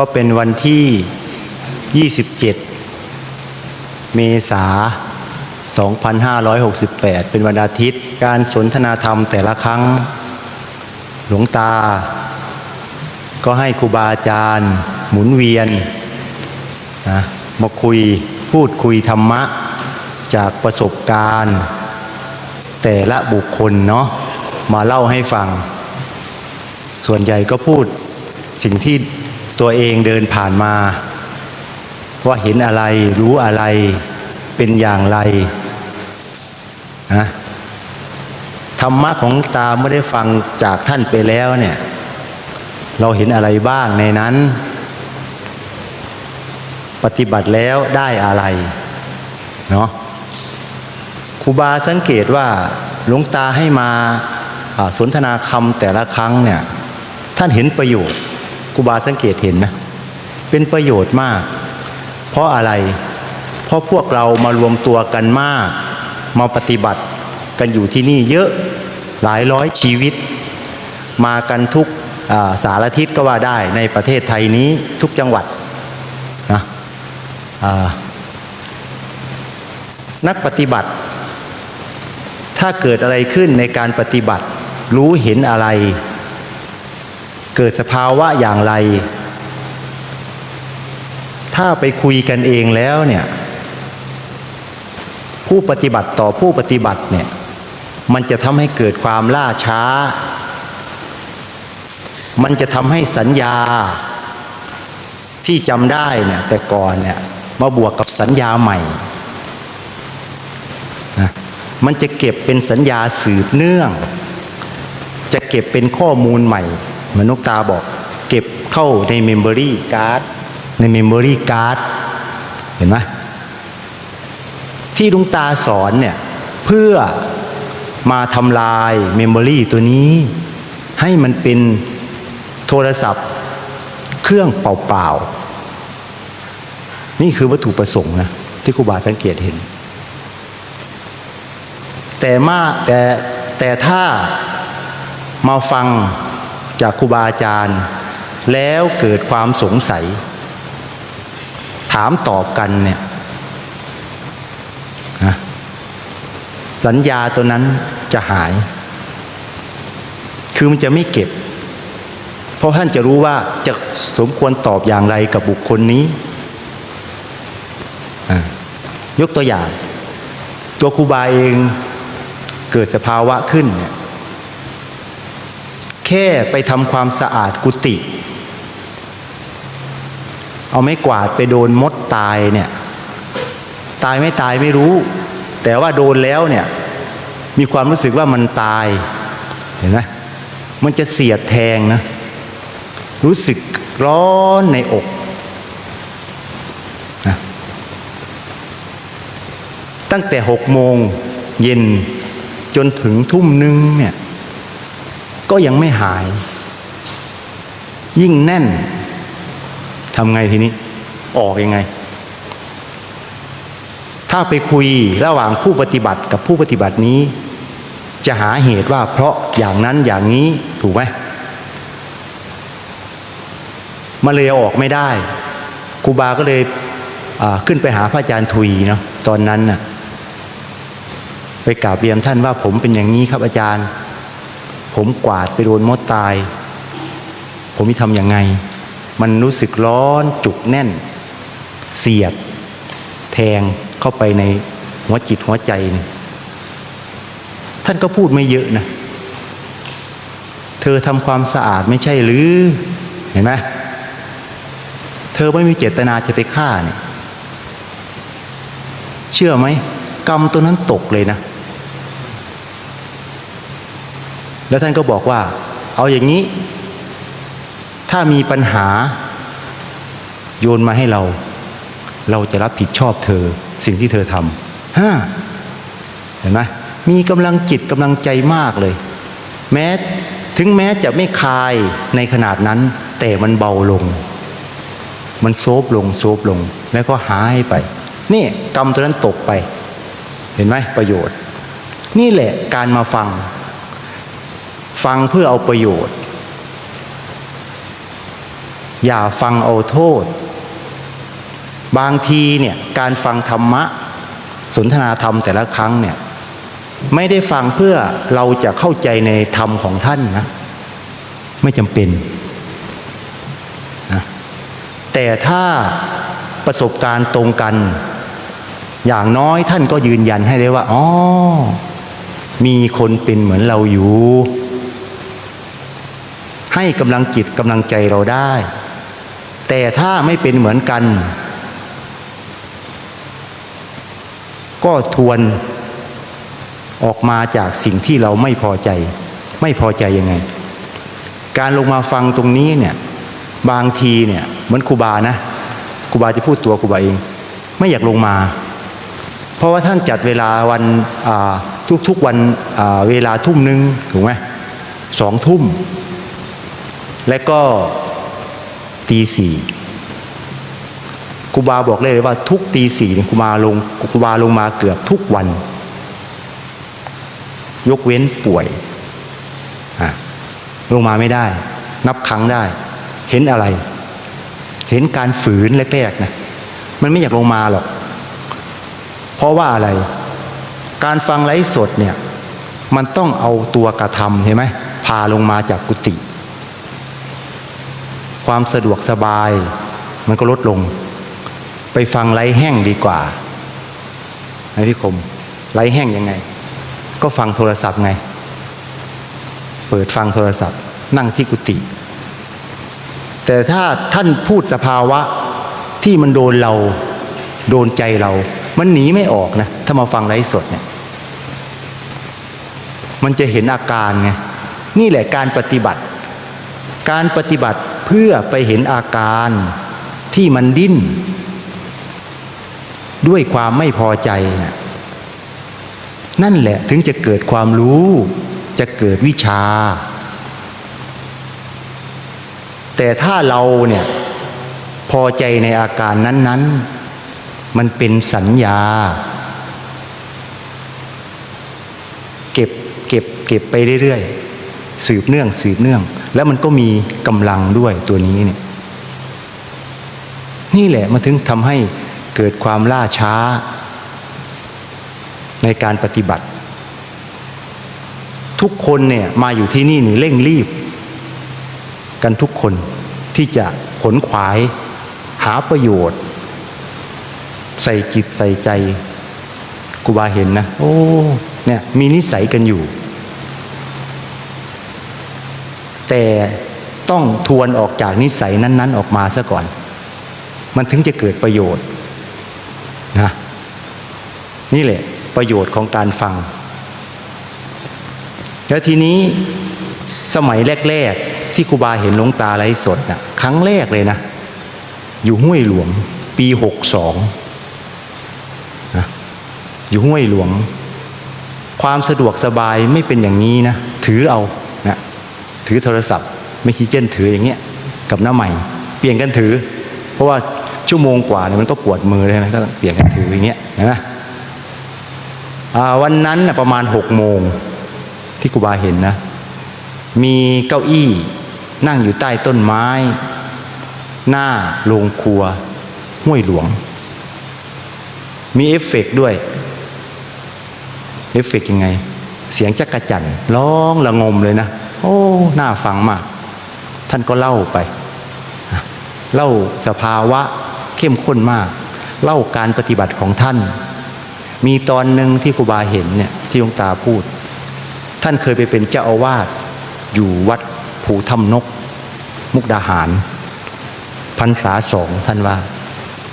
ก็เป็นวันที่ 27 เมษา 2568 เป็นวันอาทิตย์ การสนทนาธรรมแต่ละครั้ง หลวงตา ก็ให้ครูบาอาจารย์ หมุนเวียนนะมาคุยพูดคุยธรรมะ จากประสบการณ์ แต่ละบุคคลเนาะมาเล่าให้ฟัง ส่วนใหญ่ก็พูดสิ่งที่ ตัวเองเดินผ่านมา ว่าเห็นอะไรรู้อะไรเป็นอย่างไรนะธรรมะของตาไม่ได้ฟังจากท่านไปแล้วเนี่ย เราเห็นอะไรบ้างในนั้น ปฏิบัติแล้วได้อะไรเนาะครูบาสังเกตว่าหลวงตาให้มาอ่าสนทนาคำแต่ละครั้งเนี่ย ท่านเห็นประโยชน์ ครูบาสังเกตเห็นนะ เป็นประโยชน์มาก เพราะอะไร เพราะพวกเรามารวมตัวกันมาก มาปฏิบัติกันอยู่ที่นี่เยอะหลายร้อยชีวิต มากันทุกาสารทิศก็ว่าได้ในประเทศไทยนี้ทุกจังหวัดนะนักปฏิบัติ ถ้าเกิดอะไรขึ้นในการปฏิบัติ รู้เห็นอะไร เกิดสภาวะอย่างไร ถ้าไปคุยกันเองแล้วเนี่ยผู้ปฏิบัติต่อผู้ปฏิบัติเนี่ยมันจะทำให้เกิดความล่าช้า มันจะทำให้สัญญาที่จำได้เนี่ยแต่ก่อนเนี่ยมาบวกกับสัญญาใหม่นะมันจะเก็บเป็นสัญญาสืบเนื่อง จะเก็บเป็นข้อมูลใหม่ เหมือนนกตาบอกเก็บเข้าในเมมโมรี่การ์ดในเมมโมรี่การ์ดเห็นไหมที่ลุงตาสอนเนี่ยเพื่อมาทำลายเมมโมรี่ตัวนี้ ให้มันเป็นโทรศัพท์เครื่องเปล่าๆ นี่คือวัตถุประสงค์นะที่ครูบาสังเกตเห็น แต่มาแต่แต่ถ้ามาฟัง จากครูบาอาจารย์ แล้วเกิดความสงสัย ถามตอบกันเนี่ยสัญญาตัวนั้นจะหาย คือมันจะไม่เก็บ เพราะท่านจะรู้ว่าจะสมควรตอบอย่างไรกับบุคคลนี้ ยกตัวอย่าง ตัวครูบาเองเกิดสภาวะขึ้นเนี่ย ค่ไปทำความสะอาดกุฏิเอาไม้กวาดไปโดนมดตายเนี่ย ตายไม่ตายไม่รู้ แต่ว่าโดนแล้วเนี่ย มีความรู้สึกว่ามันตาย เห็นไหมมันจะเสียดแทงนะ รู้สึกร้อนในอกนะตั้งแต่หกโมงเย็นจนถึงทุ่มนึงเนี่ย ก็ยังไม่หาย ยิ่งแน่นทำไงทีนี้ ออกยังไง ถ้าไปคุยระหว่างผู้ปฏิบัติกับผู้ปฏิบัตินี้ จะหาเหตุว่าเพราะอย่างนั้นอย่างนี้ถูกไหมมาเลยออกไม่ได้ครูบาก็เลยขึ้นไปหาพระอาจารย์ทุยเนาะตอนนั้นน่ะไปกราบเรียนท่านว่าผมเป็นอย่างนี้ครับอาจารย์ ผมกวาดไปโดนมดตาย ผมจะทำยังไง มันรู้สึกร้อนจุกแน่น เสียด แทงเข้าไปในหัวจิตหัวใจ ท่านก็พูดไม่เยอะนะ เธอทำความสะอาดไม่ใช่หรือ เห็นไหมเธอไม่มีเจตนาจะไปฆ่าเนี่ย เชื่อไหม กรรมตัวนั้นตกเลยนะ แล้วท่านก็บอกว่า เอาอย่างนี้ ถ้ามีปัญหาโยนมาให้เรา เราจะรับผิดชอบเธอสิ่งที่เธอทำฮ่าเห็นไหมมีกำลังจิตกำลังใจมากเลย แม้ถึงแม้จะไม่คายในขนาดนั้น แต่มันเบาลง มันโซบลงโซบลง แล้วก็หายไป นี่กรรมตัวนั้นตกไป เห็นไหมประโยชน์ นี่แหละการมาฟัง ฟังเพื่อเอาประโยชน์ อย่าฟังเอาโทษ บางทีเนี่ยการฟังธรรมะ สนทนาธรรมแต่ละครั้งเนี่ยไม่ได้ฟังเพื่อเราจะเข้าใจในธรรมของท่านนะไม่จำเป็นนะแต่ถ้าประสบการณ์ตรงกัน อย่างน้อยท่านก็ยืนยันให้ได้ว่าอ๋อมีคนเป็นเหมือนเราอยู่ ให้กำลังจิตกำลังใจเราได้ แต่ถ้าไม่เป็นเหมือนกัน ก็ทวนออกมาจากสิ่งที่เราไม่พอใจ ไม่พอใจยังไง การลงมาฟังตรงนี้เนี่ยบางทีเนี่ยเหมือนครูบานะครูบาจะพูดตัวครูบาเอง ไม่อยากลงมา เพราะว่าท่านจัดเวลาวันทุกๆวันเวลาทุ่มหนึ่งถูกไหมสองทุ่ม และก็ตีสี่ครูบาบอกเลยว่าทุกตีสี่ครูบาลงครูบาลงมาเกือบทุกวัน ยกเว้นป่วยลงมาไม่ได้ นับครั้งได้ เห็นอะไร เห็นการฝืนแรกๆนะมันไม่อยากลงมาหรอก เพราะว่าอะไร การฟังไลฟ์สดเนี่ย มันต้องเอาตัวกระทำเห็นไหมพาลงมาจากกุฏิ ความสะดวกสบาย มันก็ลดลง ไปฟังไลฟ์แห้งดีกว่าไอ้พี่คมไลฟ์แห้งยังไง ก็ฟังโทรศัพท์ไง เปิดฟังโทรศัพท์ นั่งที่กุฏิแต่ถ้าท่านพูดสภาวะที่มันโดนเราโดนใจเรา มันหนีไม่ออกนะ ถ้ามาฟังไลฟ์สดเนี่ย มันจะเห็นอาการไง นี่แหละการปฏิบัติ การปฏิบัติ เพื่อไปเห็นอาการที่มันดิ้น ด้วยความไม่พอใจ นั่นแหละถึงจะเกิดความรู้ จะเกิดวิชา แต่ถ้าเราเนี่ยพอใจในอาการนั้น ๆ มันเป็นสัญญา เก็บเก็บเก็บไปเรื่อยๆ สืบเนื่องสืบเนื่อง แล้วมันก็มีกำลังด้วยตัวนี้เนี่ยนี่แหละมันถึงทำให้เกิดความล่าช้า ในการปฏิบัติ ทุกคนเนี่ยมาอยู่ที่นี่นี่เร่งรีบ กันทุกคนที่จะขนขวายหาประโยชน์ ใส่จิตใส่ใจกูบาเห็นนะ โอ้เนี่ยมีนิสัยกันอยู่ แต่ต้องทวนออกจากนิสัยนั้น ๆ ออกมาซะก่อน มันถึงจะเกิดประโยชน์นะนี่แหละประโยชน์ของการฟัง แล้วทีนี้สมัยแรก ๆ ที่ครูบาเห็นหลวงตาไลฟ์สดนะครั้งแรกเลยนะ อยู่ห้วยหลวง ปีหกสองนะอยู่ห้วยหลวง ความสะดวกสบายไม่เป็นอย่างนี้นะ ถือเอา ถือโทรศัพท์ ไม่ชี้เจนถืออย่างเงี้ยกับหน้าใหม่ เปลี่ยนกันถือ เพราะว่าชั่วโมงกว่าเนี่ยมันก็ปวดมือเลยนะก็เปลี่ยนกันถืออย่างเงี้ยนะวันนั้นนะประมาณหกโมงที่ครูบาเห็นนะ มีเก้าอี้นั่งอยู่ใต้ต้นไม้ หน้าโรงครัว ห้วยหลวง มีเอฟเฟกด้วย เอฟเฟกยังไง เสียงจักระจันร้องระงมเลยนะ โอ้น่าฟังมาก ท่านก็เล่าไป เล่าสภาวะเข้มข้นมาก เล่าการปฏิบัติของท่าน มีตอนหนึ่งที่ครูบาเห็นเนี่ยที่หลวงตาพูด ท่านเคยไปเป็นเจ้าอาวาสอยู่วัดภูถ้ำนก มุกดาหารพรรษาสองท่านว่า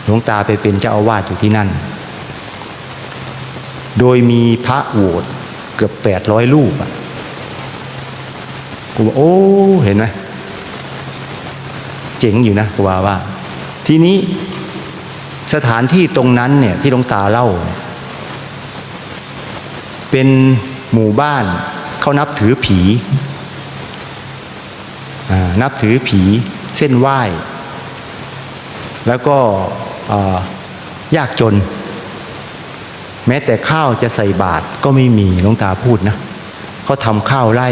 หลวงตาไปเป็นเจ้าอาวาสอยู่ที่นั่น โดยมีพระโวตเกือบแปดร้อยรูปอะ กูบอกโอ้เห็นไหมเจ๋งอยู่นะกูว่าว่า ทีนี้สถานที่ตรงนั้นเนี่ยที่หลวงตาเล่า เป็นหมู่บ้านเขานับถือผีนับถือผีเส้นไหว้ แล้วก็ยากจน แม้แต่ข้าวจะใส่บาตรก็ไม่มีหลวงตาพูดนะเขาทำข้าวไร่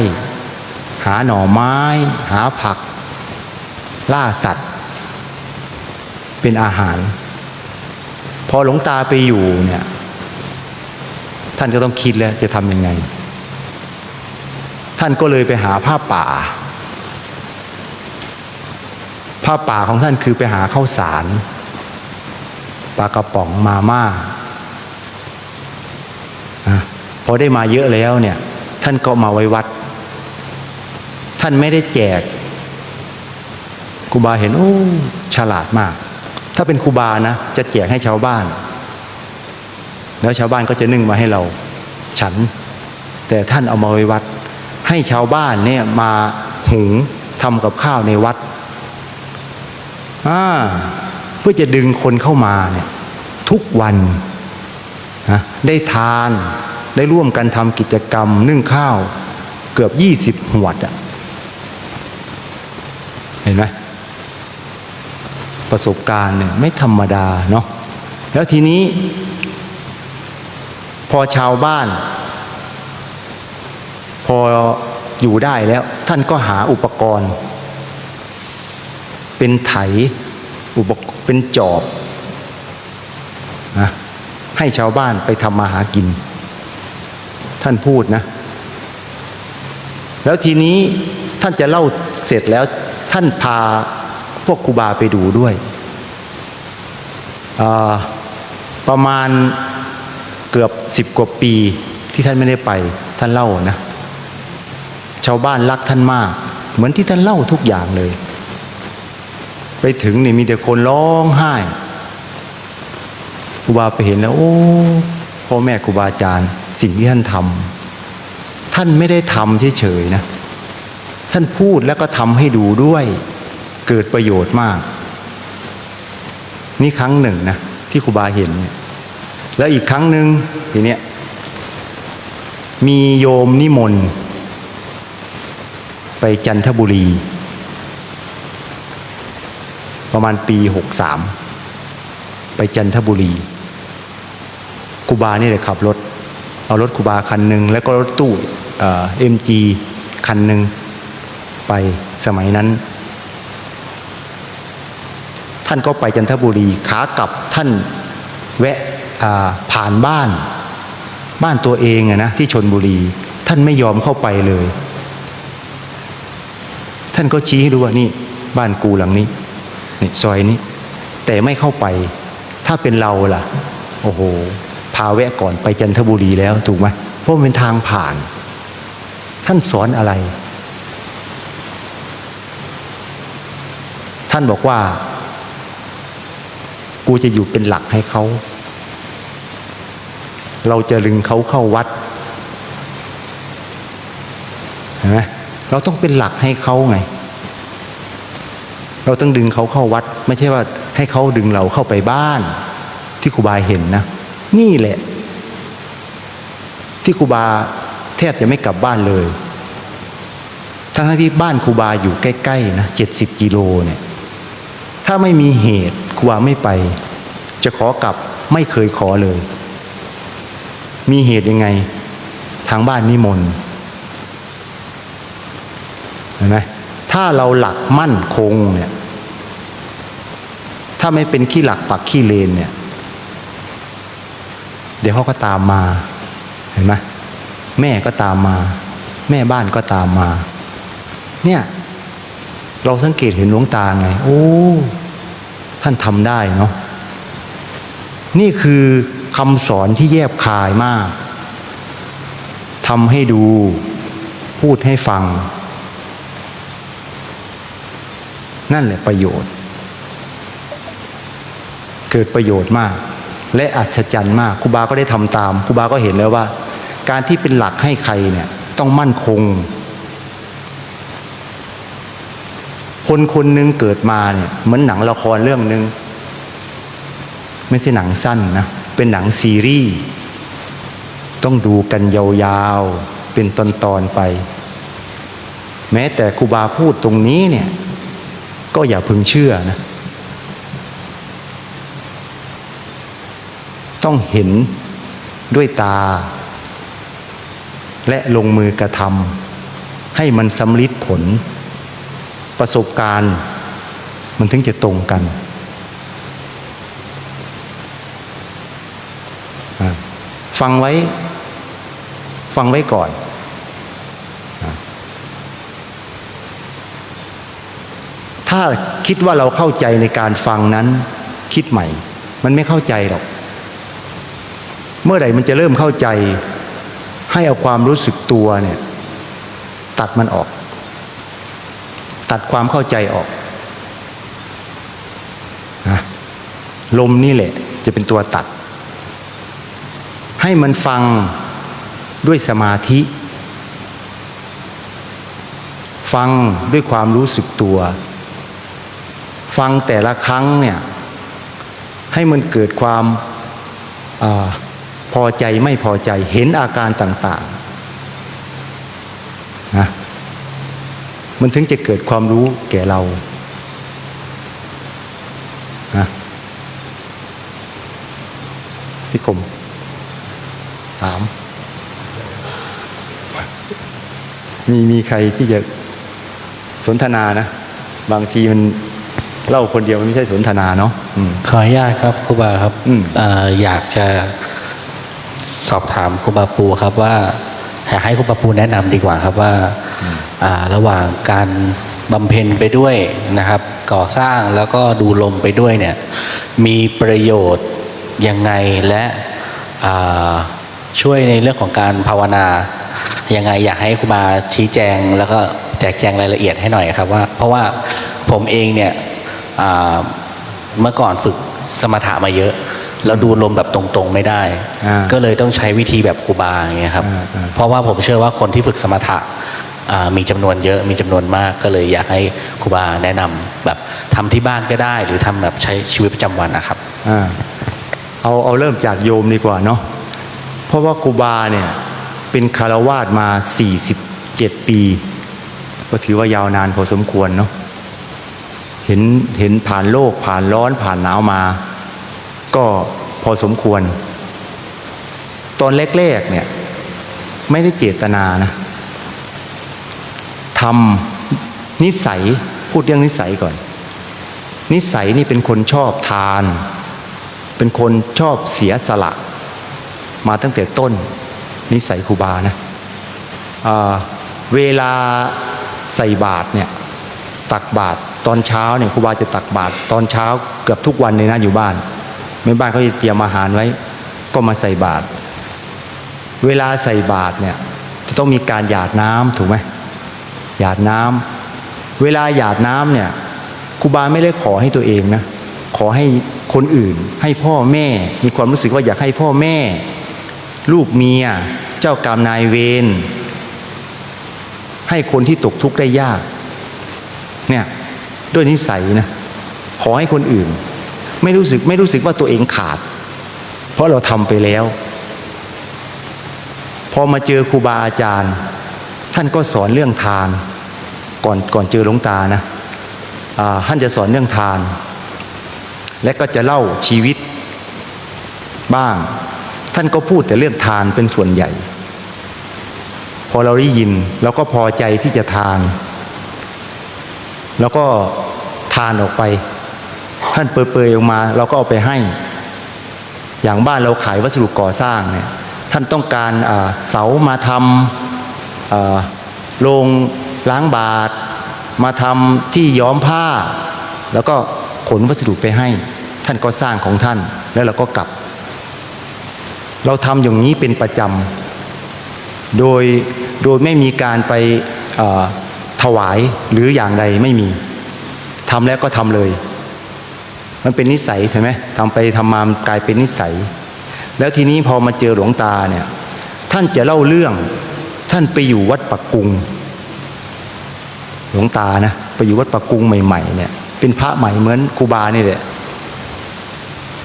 หาหน่อไม้ หาผัก ล่าสัตว์ เป็นอาหาร พอหลวงตาไปอยู่เนี่ย ท่านก็ต้องคิดแล้วจะทำยังไง ท่านก็เลยไปหาผ้าป่า ผ้าป่าของท่านคือไปหาข้าวสารปลากระป๋องมาม่าพอได้มาเยอะแล้วเนี่ย ท่านก็มาไว้วัด ท่านไม่ได้แจกครูบาเห็นโอ้ฉลาดมาก ถ้าเป็นครูบานะ จะแจกให้ชาวบ้าน แล้วชาวบ้านก็จะนึ่งมาให้เราฉัน แต่ท่านเอามาไว้วัด ให้ชาวบ้านเนี่ยมาหุงทำกับข้าวในวัดเพื่อจะดึงคนเข้ามาเนี่ยทุกวันนะได้ทานได้ร่วมกันทำกิจกรรมนึ่งข้าวเกือบยี่สิบหวดอะ เห็นไหมประสบการณ์เนี่ยไม่ธรรมดาเนาะแล้วทีนี้ พอชาวบ้าน พออยู่ได้แล้ว ท่านก็หาอุปกรณ์ เป็นไถอุปเป็นจอบนะให้ชาวบ้านไปทำมาหากิน ท่านพูดนะ แล้วทีนี้ท่านจะเล่าเสร็จแล้ว ท่านพาพวกครูบาไปดูด้วย ประมาณเกือบสิบกว่าปีที่ท่านไม่ได้ไปท่านเล่านะ ชาวบ้านรักท่านมาก เหมือนที่ท่านเล่าทุกอย่างเลย ไปถึงนี่มีแต่คนร้องไห้ครูบาไปเห็นแล้ว โอ้พ่อแม่ครูบาอาจารย์ สิ่งที่ท่านทำท่านไม่ได้ทำเฉยๆนะ ท่านพูดแล้วก็ทำให้ดูด้วย เกิดประโยชน์มาก นี่ครั้งหนึ่งนะที่ครูบาเห็นเนี่ยแล้วอีกครั้งหนึ่งทีเนี้ยมีโยมนิมนต์ไปจันทบุรี ประมาณปีหกสามไปจันทบุรีครูบานี่เลยขับรถ เอารถครูบาคันหนึ่งแล้วก็รถตู้เอ็มจีคันหนึ่ง ไปสมัยนั้น ท่านก็ไปจันทบุรีขากลับท่านแวะผ่านบ้าน บ้านตัวเองอะนะที่ชนบุรี ท่านไม่ยอมเข้าไปเลย ท่านก็ชี้ให้ดูว่านี่บ้านกูหลังนี้นี่ซอยนี้ แต่ไม่เข้าไป ถ้าเป็นเราล่ะ โอ้โห พาแวะก่อนไปจันทบุรีแล้วถูกไหมเพราะมันเป็นทางผ่าน ท่านสอนอะไร ท่านบอกว่า กูจะอยู่เป็นหลักให้เขา เราจะลึงเขาเข้าวัดเห็นไหมเราต้องเป็นหลักให้เขาไง เราต้องดึงเขาเข้าวัด ไม่ใช่ว่าให้เขาดึงเราเข้าไปบ้าน ที่ครูบาเห็นนะ นี่แหละ ที่ครูบาแทบจะไม่กลับบ้านเลย ทั้งที่บ้านครูบาอยู่ใกล้ ๆ นะเจ็ดสิบกิโลเนี่ย ถ้าไม่มีเหตุครูบาไม่ไป จะขอกลับไม่เคยขอเลย มีเหตุยังไง ทางบ้านนิมนต์เห็นไหมถ้าเราหลักมั่นคงเนี่ยถ้าไม่เป็นขี้หลักปักขี้เลนเนี่ย เดี๋ยวเขาก็ตามมา เห็นไหมแม่ก็ตามมา แม่บ้านก็ตามมา เนี่ย เราสังเกตเห็นหลวงตาไง โอ้ ท่านทำได้เนาะนี่คือคำสอนที่แยบคายมากทำให้ดูพูดให้ฟัง นั่นแหละประโยชน์ เกิดประโยชน์มาก และอัศจรรย์มากครูบาก็ได้ทำตามครูบาก็เห็นแล้วว่า การที่เป็นหลักให้ใครเนี่ยต้องมั่นคง คนคนหนึ่งเกิดมาเนี่ยเหมือนหนังละครเรื่องหนึ่งไม่ใช่หนังสั้นนะ เป็นหนังซีรีส์ต้องดูกันยาวๆ เป็นตอนๆไป แม้แต่ครูบาพูดตรงนี้เนี่ย ก็อย่าพึงเชื่อนะ ต้องเห็นด้วยตา และลงมือกระทำให้มันสำลิดผล ประสบการณ์ มันถึงจะตรงกัน ฟังไว้ ฟังไว้ก่อน ถ้าคิดว่าเราเข้าใจในการฟังนั้น คิดใหม่ มันไม่เข้าใจหรอก เมื่อไหร่มันจะเริ่มเข้าใจ ให้เอาความรู้สึกตัวเนี่ย ตัดมันออก ตัดความเข้าใจออกนะลมนี่แหละ จะเป็นตัวตัด ให้มันฟังด้วยสมาธิ ฟังด้วยความรู้สึกตัว ฟังแต่ละครั้งเนี่ยให้มันเกิดความอาพอใจไม่พอใจเห็นอาการต่าง ๆนะ มันถึงจะเกิดความรู้แก่เรานะพี่คมถาม มีมีใครที่จะสนทนานะ บางทีมันเล่าคนเดียวมันไม่ใช่สนทนาเนาะอืมขออนุญาตครับครูบาครับอืมเอ่ออยากจะสอบถามครูบาปูครับว่าอยากให้ครูบาปูแนะนำดีกว่าครับว่าอ่า ระหว่างการบำเพ็ญไปด้วยนะครับ ก่อสร้างแล้วก็ดูลมไปด้วยเนี่ยมีประโยชน์ยังไงและอ่าช่วยในเรื่องของการภาวนายังไงอยากให้ครูบาชี้แจง แล้วก็แจกแจงรายละเอียดให้หน่อยครับว่า เพราะว่าผมเองเนี่ยอ่าเมื่อก่อนฝึกสมถะมาเยอะแล้วดูลมแบบตรงๆไม่ได้อ่าก็เลยต้องใช้วิธีแบบครูบาอย่างเงี้ยครับอ่าอ่าเพราะว่าผมเชื่อว่าคนที่ฝึกสมถะอ่า มีจำนวนเยอะมีจำนวนมากก็เลยอยากให้ครูบาแนะนำแบบทำที่บ้านก็ได้ หรือทำแบบใช้ชีวิตประจำวันนะครับอเอาเอาเริ่มจากโยมดีกว่าเนาะเพราะว่าครูบาเนี่ยเป็นคารวาสมา 47 ปี ก็ถือว่ายาวนานพอสมควรเนาะเห็นเห็นผ่านโลกผ่านร้อนผ่านหนาวมา ก็พอสมควร ตอนแรกๆเนี่ยไม่ได้เจตนานะ ทำนิสัยพูดเรื่องนิสัยก่อน นิสัยนี่เป็นคนชอบทาน เป็นคนชอบเสียสละ มาตั้งแต่ต้น นิสัยครูบานะอ่าเวลาใส่บาตรเนี่ยตักบาตรตอนเช้าเนี่ยครูบาจะตักบาตรตอนเช้าเกือบทุกวันเลยนะอยู่บ้านแม่บ้านเขาจะเตรียมอาหารไว้ ก็มาใส่บาตรเวลาใส่บาตรเนี่ยจะต้องมีการหยาดน้ำถูกไหม หยาดน้ำเวลาหยาดน้ำเนี่ยครูบาไม่ได้ขอให้ตัวเองนะขอให้คนอื่นให้พ่อแม่ มีความรู้สึกว่าอยากให้พ่อแม่ ลูกเมีย เจ้ากรรมนายเวรให้คนที่ตกทุกข์ได้ยาก เนี่ยด้วยนิสัยนะขอให้คนอื่น ไม่รู้สึกไม่รู้สึกว่าตัวเองขาด เพราะเราทำไปแล้ว พอมาเจอครูบาอาจารย์ ท่านก็สอนเรื่องทาน ก่อนก่อนเจอหลวงตานะาท่านจะสอนเรื่องทาน และก็จะเล่าชีวิตบ้าง ท่านก็พูดแต่เรื่องทานเป็นส่วนใหญ่ พอเราได้ยินเราก็พอใจที่จะทาน แล้วก็ทานออกไป ท่านเปรยๆออกมา เราก็เอาไปให้ อย่างบ้านเราขายวัสดุก่อสร้างเนี่ยท่านต้องการเสามาทำ โรงล้างบาท มาทำที่ย้อมผ้า แล้วก็ขนวัสดุไปให้ ท่านก็สร้างของท่าน แล้วเราก็กลับ เราทำอย่างนี้เป็นประจำโดยโดยไม่มีการไปถวายหรืออย่างใดไม่มีทำแล้วก็ทำเลย มันเป็นนิสัยใช่ไหมทำไปทำมามกลายเป็นนิสัย แล้วทีนี้พอมาเจอหลวงตาเนี่ย ท่านจะเล่าเรื่อง ท่านไปอยู่วัดปักกุง หลวงตานะไปอยู่วัดปักกุงใหม่ๆเนี่ย เป็นพระใหม่เหมือนครูบานี่แหละ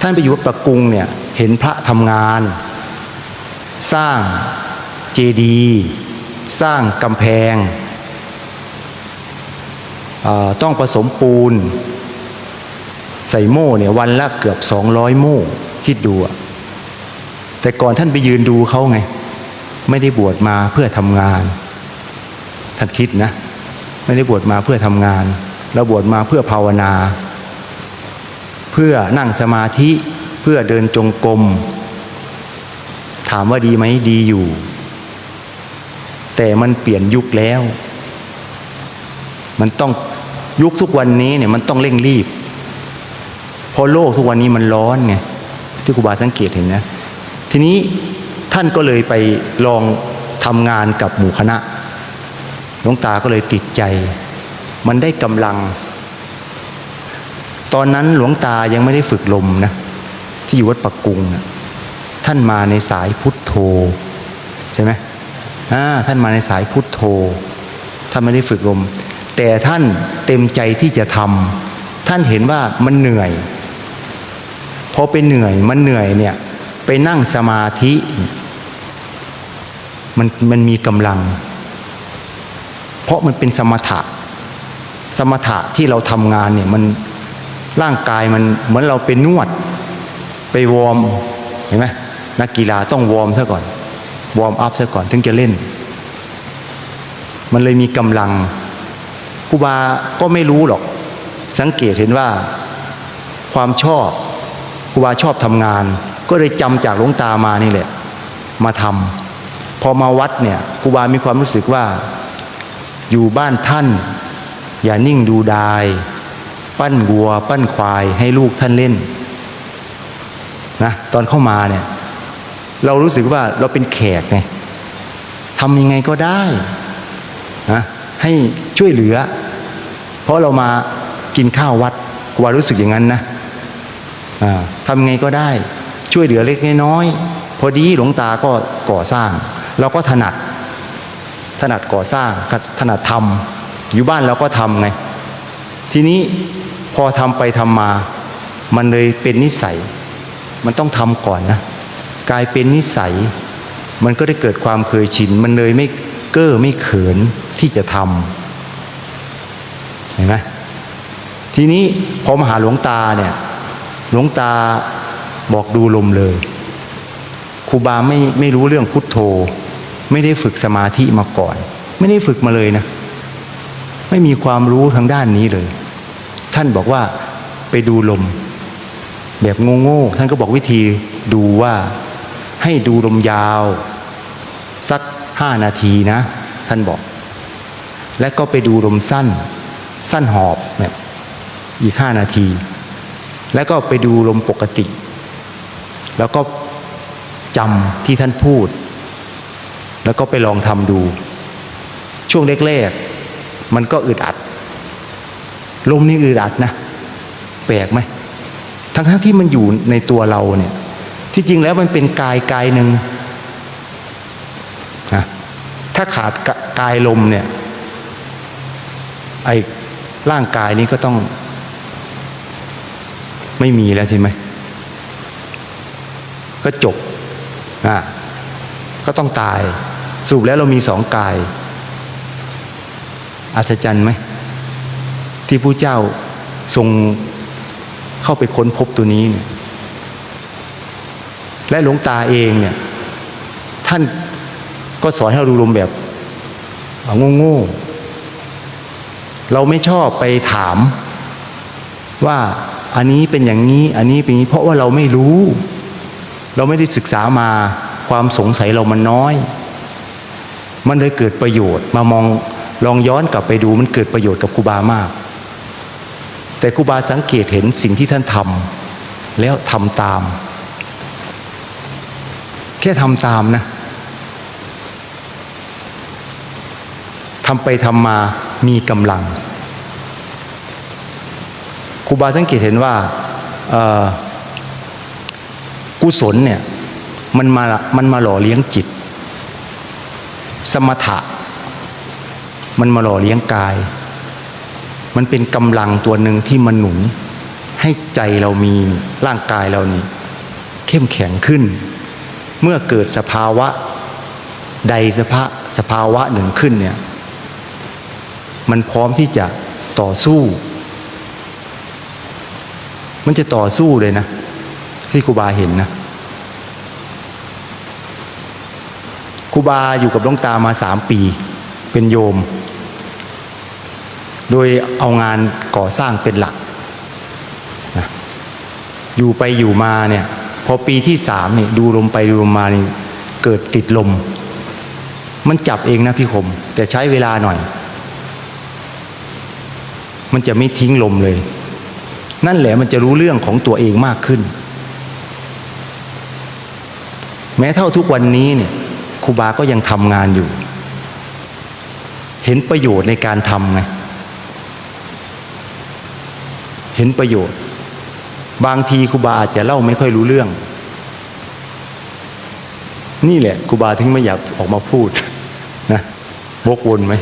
ท่านไปอยู่วัดปักกุงเนี่ย เห็นพระทำงาน สร้างเจดีย์สร้างกำแพง ต้องผสมปูน ใส่โม่เนี่ยวันละเกือบสองร้อยโม่คิดดูอะแต่ก่อนท่านไปยืนดูเขาไง ไม่ได้บวชมาเพื่อทำงาน ท่านคิดนะ ไม่ได้บวชมาเพื่อทำงาน เราบวชมาเพื่อภาวนา เพื่อนั่งสมาธิเพื่อเดินจงกรมถามว่าดีไหมดีอยู่ แต่มันเปลี่ยนยุคแล้ว มันต้องยุคทุกวันนี้เนี่ยมันต้องเร่งรีบเพราะโลกทุกวันนี้มันร้อนไงที่ครูบาสังเกตเห็นนะ ทีนี้ ท่านก็เลยไปลองทำงานกับหมู่คณะหลวงตาก็เลยติดใจ มันได้กำลัง ตอนนั้นหลวงตายังไม่ได้ฝึกลมนะที่อยู่วัดปักกุงนะท่านมาในสายพุทโธใช่ไหมท่านมาในสายพุทโธท่านไม่ได้ฝึกลม แต่ท่านเต็มใจที่จะทำท่านเห็นว่ามันเหนื่อยพอเป็นเหนื่อยมันเหนื่อยเนี่ยไปนั่งสมาธิ มันมันมีกำลัง เพราะมันเป็นสมถะ สมถะที่เราทำงานเนี่ยมันร่างกายมันเหมือนเราเป็นนวด ไปวอร์มเห็นไหมนักกีฬาต้องวอร์มซะก่อน วอร์มอัพซะก่อนถึงจะเล่น มันเลยมีกำลังครูบาก็ไม่รู้หรอก สังเกตเห็นว่าความชอบครูบาชอบทำงาน ก็เลยจำจากหลวงตามานี่แหละ มาทำ พอมาวัดเนี่ยครูบามีความรู้สึกว่า อยู่บ้านท่าน อย่านิ่งดูดาย ปั้นวัว ปั้นควายให้ลูกท่านเล่นนะตอนเข้ามาเนี่ยเรารู้สึกว่าเราเป็นแขกไงทำยังไงก็ได้นะให้ช่วยเหลือ เพราะเรามากินข้าววัดกว่ารู้สึกอย่างนั้นนะทำยังไงก็ได้ช่วยเหลือเล็กน้อย พอดีหลวงตาก็ก่อสร้าง เราก็ถนัด ถนัดก่อสร้างถนัดทำอยู่บ้านเราก็ทำไง ทีนี้พอทำไปทำมา มันเลยเป็นนิสัย มันต้องทำก่อนนะกลายเป็นนิสัย มันก็ได้เกิดความเคยชิน มันเลยไม่เก้อไม่เขินที่จะทำเห็นไหมทีนี้พอมาหาหลวงตาเนี่ยหลวงตาบอกดูลมเลยครูบาไม่ไม่รู้เรื่องพุทโธ ไม่ได้ฝึกสมาธิมาก่อน ไม่ได้ฝึกมาเลยนะ ไม่มีความรู้ทางด้านนี้เลย ท่านบอกว่าไปดูลม แบบโง่ๆท่านก็บอกวิธีดูว่าให้ดูลมยาว สักห้านาทีนะ ท่านบอก และก็ไปดูลมสั้น สั้นหอบเนี่ยอีกห้านาที แล้วก็ไปดูลมปกติ แล้วก็จำที่ท่านพูด แล้วก็ไปลองทำดู ช่วงแรกๆมันก็อึดอัด ลมนี่อึดอัดนะ แปลกไหมทั้งทั้งที่มันอยู่ในตัวเราเนี่ย ที่จริงแล้วมันเป็นกายกายหนึ่งนะถ้าขาดกกายลมเนี่ยไอ้ร่างกายนี้ก็ต้อง ไม่มีแล้วใช่ไหมก็จบอะก็ต้องตาย สรุปแล้วเรามีสองกาย อัศจรรย์ไหม ที่ผู้เจ้าทรงเข้าไปค้นพบตัวนี้เนี่ยและหลวงตาเองเนี่ย ท่านก็สอนให้เราดูลมแบบโง่ๆเราไม่ชอบไปถาม ว่าอันนี้เป็นอย่างนี้ อันนี้เป็นนี้ เพราะว่าเราไม่รู้ เราไม่ได้ศึกษามาความสงสัยเรามันน้อย มันเลยเกิดประโยชน์ มามองลองย้อนกลับไปดูมันเกิดประโยชน์กับครูบามาก แต่ครูบาสังเกตเห็นสิ่งที่ท่านทำแล้วทำตาม แค่ทำตามนะทำไปทำมามีกำลังครูบาสังเกตเห็นว่ากุศลเนี่ยมันมามันมาหล่อเลี้ยงจิต สมถะ มันมาหล่อเลี้ยงกาย มันเป็นกำลังตัวหนึ่งที่มันหนุนให้ใจเรามีร่างกายเรานี่เข้มแข็งขึ้น เมื่อเกิดสภาวะใดสภาสภาวะหนึ่งขึ้นเนี่ย มันพร้อมที่จะต่อสู้ มันจะต่อสู้เลยนะ ที่ครูบาเห็นนะ ครูบาอยู่กับหลวงตามาสามปี เป็นโยม โดยเอางานก่อสร้างเป็นหลักนะอยู่ไปอยู่มาเนี่ยพอปีที่สามเนี่ยดูลมไปดูลมมานี่เกิดติดลม มันจับเองนะพี่คม แต่ใช้เวลาหน่อย มันจะไม่ทิ้งลมเลย นั่นแหละมันจะรู้เรื่องของตัวเองมากขึ้น แม้เท่าทุกวันนี้เนี่ย ครูบาก็ยังทำงานอยู่ เห็นประโยชน์ในการทำไงเห็นประโยชน์ บางทีครูบาอาจจะเล่าไม่ค่อยรู้เรื่อง นี่แหละครูบาถึงไม่อยากออกมาพูดนะวกวนไหม